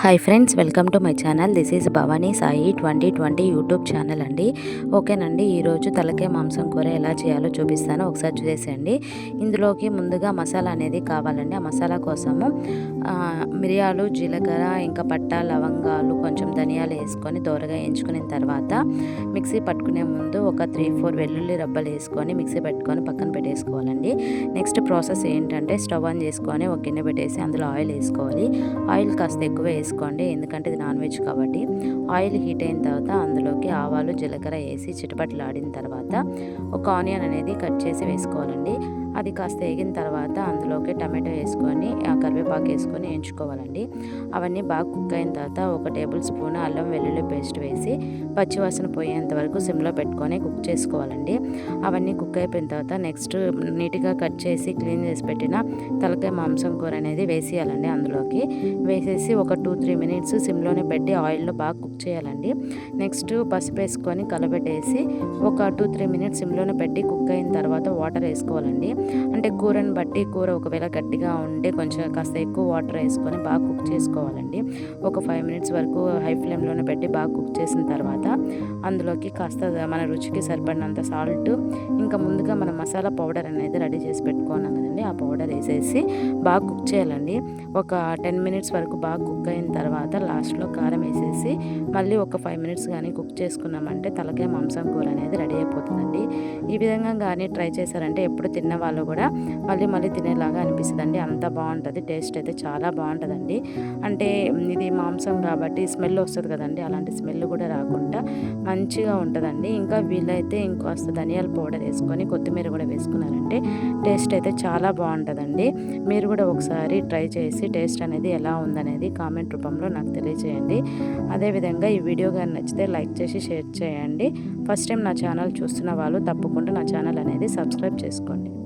Hi friends welcome to my channel this is Bhavani Sai twenty twenty YouTube channel అండి. ఓకేనండి ఈరోజు తలకే మాంసం కూర ఎలా చేయాలో చూపిస్తాను. ఒకసారి చూసేసేయండి. ఇందులోకి ముందుగా మసాలా అనేది కావాలండి. ఆ మసాలా కోసము మిరియాలు జీలకర్ర ఇంకా పట్ట లవంగాలు కొంచెం ధనియాలు వేసుకొని దోరగా వేయించుకున్న తర్వాత మిక్సీ పట్టుకునే ముందు ఒక త్రీ ఫోర్ వెల్లుల్లి రబ్బలు వేసుకొని మిక్సీ పెట్టుకొని పక్కన పెట్టేసుకోవాలండి. నెక్స్ట్ ప్రాసెస్ ఏంటంటే స్టవ్ ఆన్ చేసుకొని ఒక గిన్నె పెట్టేసి అందులో ఆయిల్ వేసుకోవాలి. ఆయిల్ కాస్త ఎక్కువ వేసుకోండి ఎందుకంటే ఇది నాన్ వెజ్ కాబట్టి. ఆయిల్ హీట్ అయిన తర్వాత అందులోకి ఆవాలు జీలకర్ర వేసి చిటపట్లు ఆడిన తర్వాత ఒక ఆనియన్ అనేది కట్ చేసి వేసుకోవాలండి. అది కాస్త వేగిన తర్వాత అందులోకి టమాటో వేసుకొని ఆ కరివేపాకు వేసుకొని వేయించుకోవాలండి అవన్నీ బాగా కుక్ అయిన తర్వాత ఒక టేబుల్ స్పూన్ అల్లం వెల్లుల్లి పేస్ట్ వేసి పచ్చివాసన పోయేంత వరకు సిమ్లో పెట్టుకొని కుక్ చేసుకోవాలండి. అవన్నీ కుక్ అయిపోయిన తర్వాత నెక్స్ట్ నీట్గా కట్ చేసి క్లీన్ చేసి పెట్టిన తలకాయ మాంసం కూర అనేది వేసేయాలండి అందులోకి. వేసేసి ఒక టూ త్రీ మినిట్స్ సిమ్లోనే పెట్టి ఆయిల్లో బాగా కుక్ చేయాలండి. నెక్స్ట్ పసుపు వేసుకొని కలబెట్టేసి ఒక టూ త్రీ మినిట్స్ సిమ్లోనే పెట్టి కుక్ అయిన తర్వాత వాటర్ వేసుకోవాలండి. అంటే కూరని బట్టి కూర ఒకవేళ గట్టిగా ఉంటే కొంచెం కాస్త ఎక్కువ వాటర్ వేసుకొని బాగా కుక్ చేసుకోవాలండి. ఒక ఫైవ్ మినిట్స్ వరకు హై ఫ్లేమ్లోనే పెట్టి బాగా కుక్ చేసిన తర్వాత అందులోకి కాస్త మన రుచికి సరిపడినంత సాల్ట్ ఇంకా ముందుగా మనం మసాలా పౌడర్ అనేది రెడీ చేసి పెట్టుకున్నాం కదండి. ఆ పౌడర్ వేసేసి బాగా కుక్ చేయాలండి. ఒక టెన్ మినిట్స్ వరకు బాగా కుక్ అయిన తర్వాత లాస్ట్లో కారం వేసేసి మళ్ళీ ఒక ఫైవ్ మినిట్స్ కానీ కుక్ చేసుకున్నామంటే తలకాయ మాంసం కూర అనేది రెడీ అయిపోతుందండి. ఈ విధంగా కానీ ట్రై చేశారంటే ఎప్పుడు తిన్న వాళ్ళు కూడా మళ్ళీ మళ్ళీ తినేలాగా అనిపిస్తుందండి. అంత బాగుంటుంది. టేస్ట్ అయితే చాలా బాగుంటుందండి. అంటే ఇది మాంసం కాబట్టి స్మెల్ వస్తుంది కదండి. అలాంటి స్మెల్ కూడా రాకుండా మంచిగా ఉంటుందండి. ఇంకా వీలైతే ఇంకోస్త ధనియాల పౌడర్ వేసుకొని కొత్తిమీర కూడా వేసుకున్నారంటే టేస్ట్ అయితే చాలా బాగుంటుందండి. మీరు కూడా ఒకసారి ట్రై చేసి టేస్ట్ అనేది ఎలా ఉందనేది కామెంట్ రూపంలో నాకు తెలియజేయండి అదేవిధంగా ఈ వీడియో కానీ నచ్చితే లైక్ చేసి షేర్ చేయండి. ఫస్ట్ టైం నా ఛానల్ చూస్తున్న వాళ్ళు తప్పకుండా నా ఛానల్ అనేది సబ్స్క్రైబ్ చేసుకోండి.